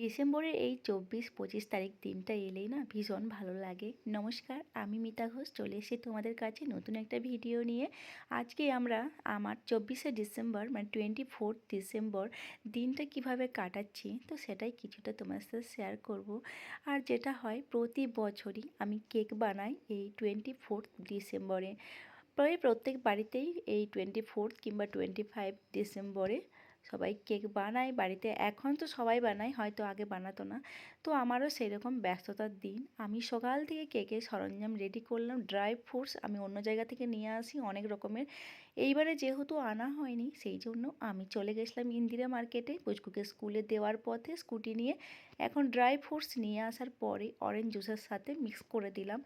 ডিসেম্বরের এই চব্বিশ, পঁচিশ তারিখ দিনটা এলেই না ভীষণ ভালো লাগে। নমস্কার, আমি মিতা ঘোষ, চলে এসেছি তোমাদের কাছে নতুন একটা ভিডিও নিয়ে। আজকে আমরা আমার চব্বিশে ডিসেম্বর মানে টোয়েন্টি ফোর্থ ডিসেম্বর দিনটা কীভাবে কাটাচ্ছি, তো সেটাই কিছুটা তোমার সাথে শেয়ার করব। আর যেটা হয়, প্রতি বছরই আমি কেক বানাই এই টোয়েন্টি ফোর্থ ডিসেম্বরে। প্রায় প্রত্যেক বাড়িতেই এই টোয়েন্টি ফোর্থ কিংবা টোয়েন্টি ফাইভ ডিসেম্বরে সবাই কেক বানায়, বাড়িতে এখন তো সবাই বানায়, হয়তো আগে বানাতো না। তো আমারও সেরকম ব্যস্ততার দিন। আমি সকাল থেকে কেকের সরঞ্জাম রেডি করলাম ড্রাই ফ্রুটস আমি অন্য জায়গা থেকে নিয়ে আসি অনেক রকমের। এইবারে যেহেতু আনা হয়নি, সেই জন্য আমি চলে গেছিলাম ইন্দিরা মার্কেটে। পুচকুকে স্কুলে দেওয়ার পথে স্কুটি নিয়ে এখন ড্রাই ফ্রুটস নিয়ে আসার পরে অরেঞ্জ জুসের সাথে মিক্স করে দিলাম।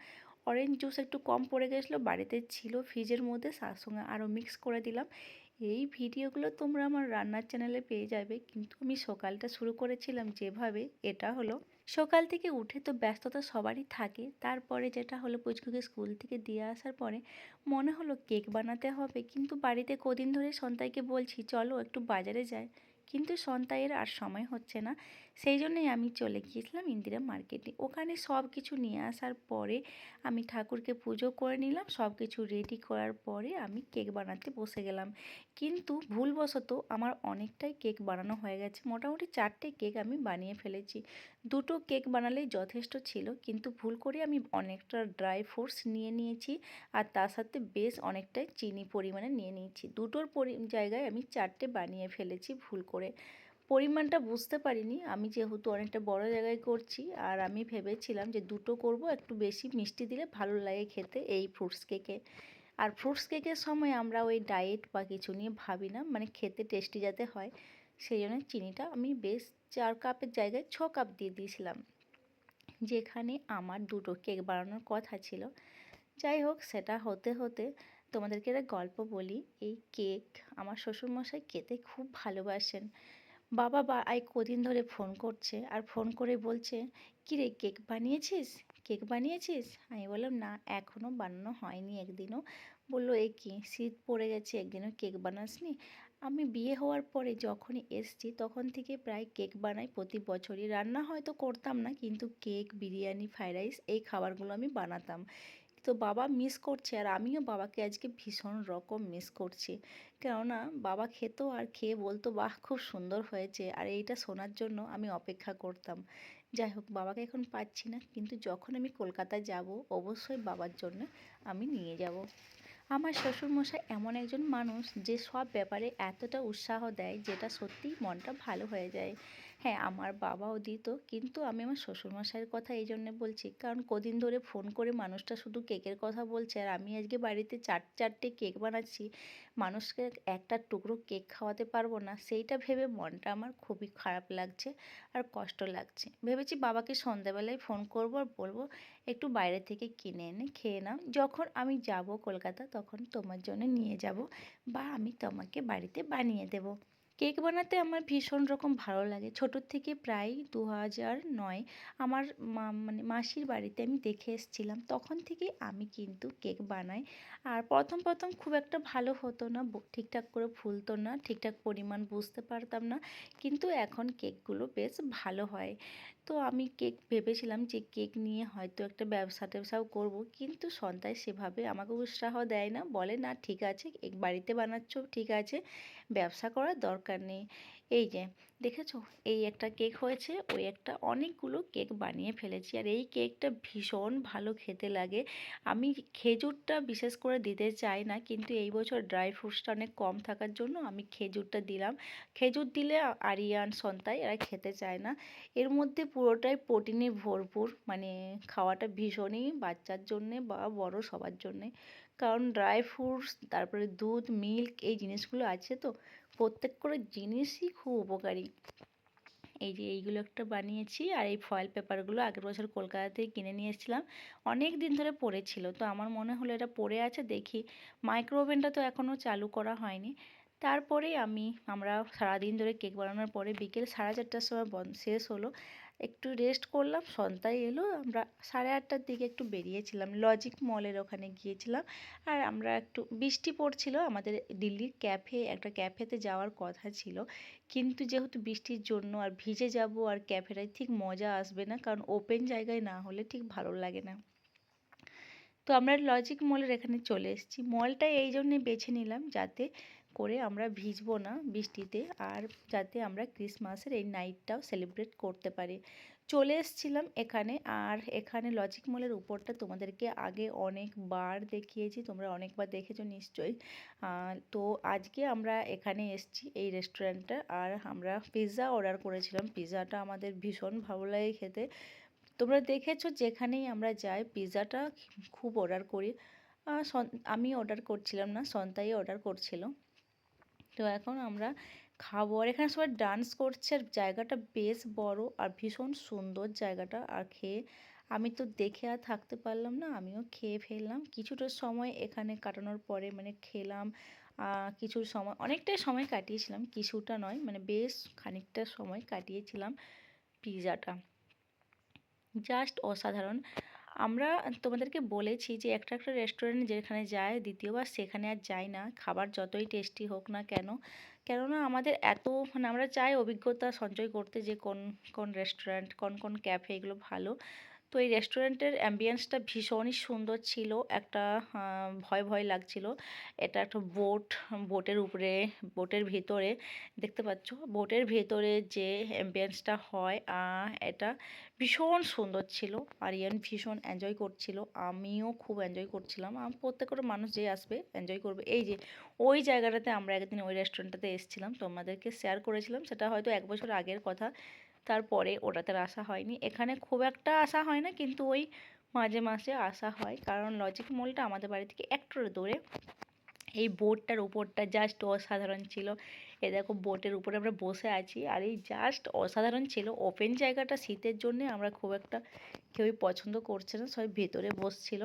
অরেঞ্জ জুস একটু কম পড়ে গেছিল, বাড়িতে ছিল ফ্রিজের মধ্যে, তার সঙ্গে আরও মিক্স করে দিলাম। এই ভিডিওগুলো তোমরা আমার রান্নার চ্যানেলে পেয়ে যাবে। কিন্তু আমি সকালটা শুরু করেছিলাম যেভাবে, এটা হলো সকাল থেকে উঠে তো ব্যস্ততা সবারই থাকে। তারপরে যেটা হলো পুচকুকে স্কুল থেকে দিয়ে আসার পরে মনে হলো কেক বানাতে হবে। কিন্তু বাড়িতে কদিন ধরে সন্তাইকে বলছি, চলো একটু বাজারে যায় কিন্তু সন্তাইয়ের আর সময় হচ্ছে না। সেই জন্যই আমি চলে গিয়েছিলাম ইন্দিরা মার্কেটে। ওখানে সব কিছু নিয়ে আসার পরে আমি ঠাকুরকে পুজো করে নিলাম সব কিছু রেডি করার পরে আমি কেক বানাতে বসে গেলাম। কিন্তু ভুলবশত আমার অনেকটাই কেক বানানো হয়ে গেছে। মোটামুটি চারটে কেক আমি বানিয়ে ফেলেছি। দুটো কেক বানালেই যথেষ্ট ছিল, কিন্তু ভুল করে আমি অনেকটা ড্রাই ফ্রুটস নিয়ে নিয়েছি আর তার সাথে বেশ অনেকটাই চিনি পরিমাণে নিয়ে নিয়েছি। দুটোর জায়গায় আমি চারটে বানিয়ে ফেলেছি ভুল করে। পরিমাণটা বুঝতে পারিনি। আমি যেহেতু অনেকটা বড় জায়গায় করছি, আর আমি ভেবেছিলাম যে দুটো করব, একটু বেশি মিষ্টি দিলে ভালো লাগে খেতে এই ফ্রুটস কেকে আর ফ্রুটস কেকের সময় আমরা ওই ডায়েট বা কিছু নিয়ে ভাবি না মানে খেতে টেস্টি যাতে হয়, সেই জন্য চিনিটা আমি বেশ চার কাপের জায়গায় ছ কাপ দিয়ে দিয়েছিলাম। যেখানে আমার দুটো কেক বানানোর কথা ছিল। যাই হোক, সেটা হতে হতে তোমাদেরকে একটা গল্প বলি। এই কেক আমার শ্বশুরমশাই খেতে খুব ভালোবাসেন। বাবা বা আই কদিন ধরে ফোন করছে আর ফোন করে বলছে কী রে কেক বানিয়েছিস? কেক বানিয়েছিস? আমি বললাম, না এখনও বানানো হয়নি একদিনও। বলল, এ কি, শীত পড়ে গেছে, একদিনও কেক বানাসনি? আমি বিয়ে হওয়ার পরে যখনই এসছি, তখন থেকে প্রায় কেক বানাই প্রতি বছরই। রান্না হয়তো করতাম না, কিন্তু কেক, বিরিয়ানি, ফ্রাইড রাইস এই খাবারগুলো আমি বানাতাম। তো বাবা মিস করছে আর আমিও বাবাকে আজকে ভীষণ রকম মিস করছি। কেননা বাবা খেত আর খেয়ে বলতো, বাহ, খুব সুন্দর হয়েছে। আর এইটা শোনার জন্য আমি অপেক্ষা করতাম। যাই হোক, বাবাকে এখন পাচ্ছি না, কিন্তু যখন আমি কলকাতায় যাব, অবশ্যই বাবার জন্য আমি নিয়ে যাব। আমার শ্বশুরমশাই এমন একজন মানুষ যে সব ব্যাপারে এতটা উৎসাহ দেয় যেটা সত্যিই মনটা ভালো হয়ে যায়। হ্যাঁ আমার বাবাও দিত। কিন্তু আমি আমার শ্বশুরমশাইয়ের কথা এই জন্যে বলছি, কারণ কদিন ধরে ফোন করে মানুষটা শুধু কেকের কথা বলছে আর আমি আজকে বাড়িতে চার, চারটে কেক বানাচ্ছি। মানুষকে একটা টুকরো কেক খাওয়াতে পারব না। সেইটা ভেবে মনটা আমার খুবই খারাপ লাগছে আর কষ্ট লাগছে। ভেবেছি বাবাকে সন্ধ্যাবেলায় ফোন করব আর বলব, একটু বাইরে থেকে কিনে এনে খেয়ে নাও। যখন আমি যাব কলকাতা, তখন তোমার জন্য নিয়ে যাব বা আমি তোমাকে বাড়িতে বানিয়ে দেবো। কেক বানাতে আমার ভীষণ রকম ভালো লাগে। ছোটোর থেকে প্রায় দু হাজার নয় আমার মা মানে মাসির বাড়িতে আমি দেখে এসেছিলাম, তখন থেকে আমি কিন্তু কেক বানাই। আর প্রথম প্রথম খুব একটা ভালো হতো না ঠিকঠাক করে ফুলতো না, ঠিকঠাক পরিমাণ বুঝতে পারতাম না। কিন্তু এখন কেকগুলো বেশ ভালো হয়। তো আমি কেক ভেবেছিলাম যে কেক নিয়ে হয়তো একটা ব্যবসা ট্যাবসাও করব। কিন্তু সন্তায় সেভাবে আমাকে উৎসাহ দেয় না। বলে, না, ঠিক আছে বাড়িতে বানাচ্ছ, ঠিক আছে। ব্যবসা করার দরকার নেই। এই যে, দেখেছ? এই একটা কেক হয়েছে, ওই একটা অনেকগুলো কেক বানিয়ে ফেলেছি। আর এই কেকটা ভীষণ ভালো খেতে লাগে। আমি খেজুরটা বিশেষ করে দিতে চাই না, কিন্তু এই বছর ড্রাই ফ্রুটসটা অনেক কম থাকার জন্য আমি খেজুরটা দিলাম। খেজুর দিলে আরিয়ান, সন্তাই এরা খেতে চায় না। এর মধ্যে পুরোটাই প্রোটিনে ভরপুর মানে খাওয়াটা ভীষণই বাচ্চার জন্যে বা বড় সবার জন্যে। কারণ ড্রাই ফ্রুটস তারপরে দুধ মিল্ক এই জিনিসগুলো আছে তো প্রত্যেক করে জিনিসই খুব উপকারী। এই যে এইগুলো একটা বানিয়েছি আর এই ফয়েল পেপারগুলো আগের বছর কলকাতা থেকে কিনে নিয়ে এসেছিলাম। অনেক দিন ধরে পড়েছিল, তো আমার মনে হলো এটা পড়ে আছে, দেখি। মাইক্রো ওভেনটা তো এখনও চালু করা হয়নি। তারপরে আমি, আমরা সারাদিন ধরে কেক বানানোর পরে বিকেল সাড়ে চারটার সময় শেষ হলো। একটু রেস্ট করলাম, সন্ধ্যায় এলো, আমরা সাড়ে আটটার দিকে একটু বেরিয়েছিলাম লজিক মলের ওখানে গিয়েছিলাম, আর আমরা একটু, বৃষ্টি পড়ছিল, আমাদের দিল্লির ক্যাফে একটা ক্যাফেতে যাওয়ার কথা ছিল, কিন্তু যেহেতু বৃষ্টির জন্য আর ভিজে যাব আর ক্যাফেটায় ঠিক মজা আসবে না, কারণ ওপেন জায়গায় না হলে ঠিক ভালো লাগে না। তো আমরা লজিক মলের এখানে চলে এসেছি মলটা এই জন্যে বেছে নিলাম যাতে করে আমরা ভিজবো না বৃষ্টিতে আর যাতে আমরা ক্রিসমাসের এই নাইটটাও সেলিব্রেট করতে পারি। চলে এসেছিলাম এখানে আর এখানে লজিক মলের উপরটা তোমাদেরকে আগে অনেকবার দেখিয়েছি, তোমরা অনেকবার দেখেছ নিশ্চয়ই। তো আজকে আমরা এখানে এসেছি এই রেস্টুরেন্টটা আর আমরা পিৎজা অর্ডার করেছিলাম। পিৎজাটা আমাদের ভীষণ ভালো লাগে খেতে। তোমরা দেখেছ যেখানেই আমরা যাই, পিৎজাটা খুব অর্ডার করি। আমি অর্ডার করছিলাম না, সন্তাই অর্ডার করছিল। তো এখন আমরা খাব। আর এখানে সবাই ডান্স করছে। আর জায়গাটা বেশ বড় আর ভীষণ সুন্দর জায়গাটা। আর খেয়ে আমি তো দেখে আর থাকতে পারলাম না, আমিও খেয়ে ফেললাম। কিছুটা সময় এখানে কাটানোর পরে মানে খেলাম কিছু সময়, অনেকটাই সময় কাটিয়েছিলাম, কিছুটা নয় মানে বেশ খানিকটা সময় কাটিয়েছিলাম পিৎজাটা জাস্ট অসাধারণ। আমরা তোমাদেরকে বলেছি যে একটা একটা রেস্টুরেন্ট যেখানে যায়, দ্বিতীয়বার সেখানে আর যাই না। খাবার যতই টেস্টি হোক না কেন, কেননা আমাদের এত মানে আমরা চাই অভিজ্ঞতা সঞ্চয় করতে যে কোন কোন রেস্টুরেন্ট কোন কোন ক্যাফে এগুলো ভালো। তো এই রেস্টুরেন্টের অ্যাম্বিয়েন্সটা ভীষণই সুন্দর ছিল। একটা ভয় ভয় লাগছিল। এটা একটা বোট, বোটের উপরে, বোটের ভেতরে, দেখতে পাচ্ছ? বোটের ভেতরে যে অ্যাম্বিয়েন্সটা হয় এটা ভীষণ সুন্দর ছিল। আরিয়ান ভীষণ এনজয় করছিল। আমিও খুব এনজয় করছিলাম। প্রত্যেকের মানুষ যে আসবে এনজয় করবে। এই যে, ওই জায়গাটাতে আমরা একদিন ওই রেস্টুরেন্টটাতে এসেছিলাম। তোমাদেরকে শেয়ার করেছিলাম। সেটা হয়তো এক বছর আগের কথা। তারপরে ওটাতে আসা হয়নি। এখানে খুব একটা আসা হয় না, কিন্তু ওই মাঝে মাঝে আসা হয়। কারণ লজিক মলটা আমাদের বাড়ি থেকে একটু দূরে। এই বোটটার উপরটা জাস্ট অসাধারণ ছিল। এ দেখো বোটের উপরে আমরা বসে আছি। আর এই জাস্ট অসাধারণ ছিল। ওপেন জায়গাটা শীতের জন্যে আমরা খুব একটা কেউই পছন্দ করছে না, সবাই ভেতরে বসছিল।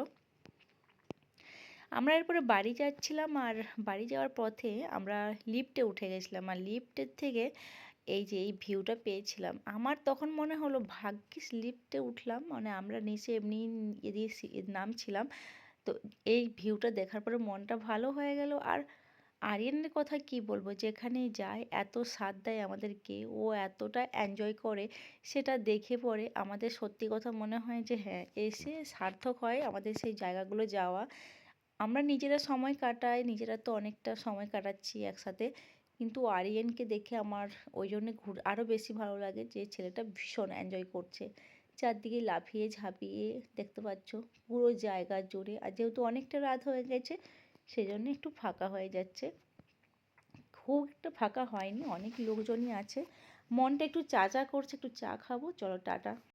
আমরা এরপরে বাড়ি যাচ্ছিলাম আর বাড়ি যাওয়ার পথে আমরা লিফটে উঠে গেছিলাম। আর লিফটের থেকে এই যে, এই ভিউটা পেয়েছিলাম। আমার তখন মনে হলো, ভাগ্যিস লিফটে উঠলাম। মানে আমরা নিচে এমনি এদিকে নামছিলাম। তো এই ভিউটা দেখার পরে মনটা ভালো হয়ে গেল। আর আরিয়ানের কথা কি বলব? যেখানে যায়, এত সাথ দেয় আমাদেরকে। ও এতটা এনজয় করে, সেটা দেখে পরে আমাদের সত্যি কথা মনে হয় যে হ্যাঁ এসে সার্থক হয় আমাদের সেই জায়গাগুলো যাওয়া। আমরা নিজেরা সময় কাটাই, নিজেরা তো অনেকটা সময় কাটাচ্ছি একসাথে। কিন্তু আরিয়ানকে দেখে আমার ওই জন্যে ঘুর আরও বেশি ভালো লাগে যে ছেলেটা ভীষণ এনজয় করছে। চারদিকে লাফিয়ে ঝাঁপিয়ে দেখতে পাচ্ছ, পুরো জায়গা জুড়ে। আর যেহেতু অনেকটা রাত হয়ে গেছে সেই জন্য একটু ফাঁকা হয়ে যাচ্ছে। খুব একটা ফাঁকা হয়নি, অনেক লোকজনই আছে। মনটা একটু চা চা করছে, একটু চা খাব। চলো, টাটা।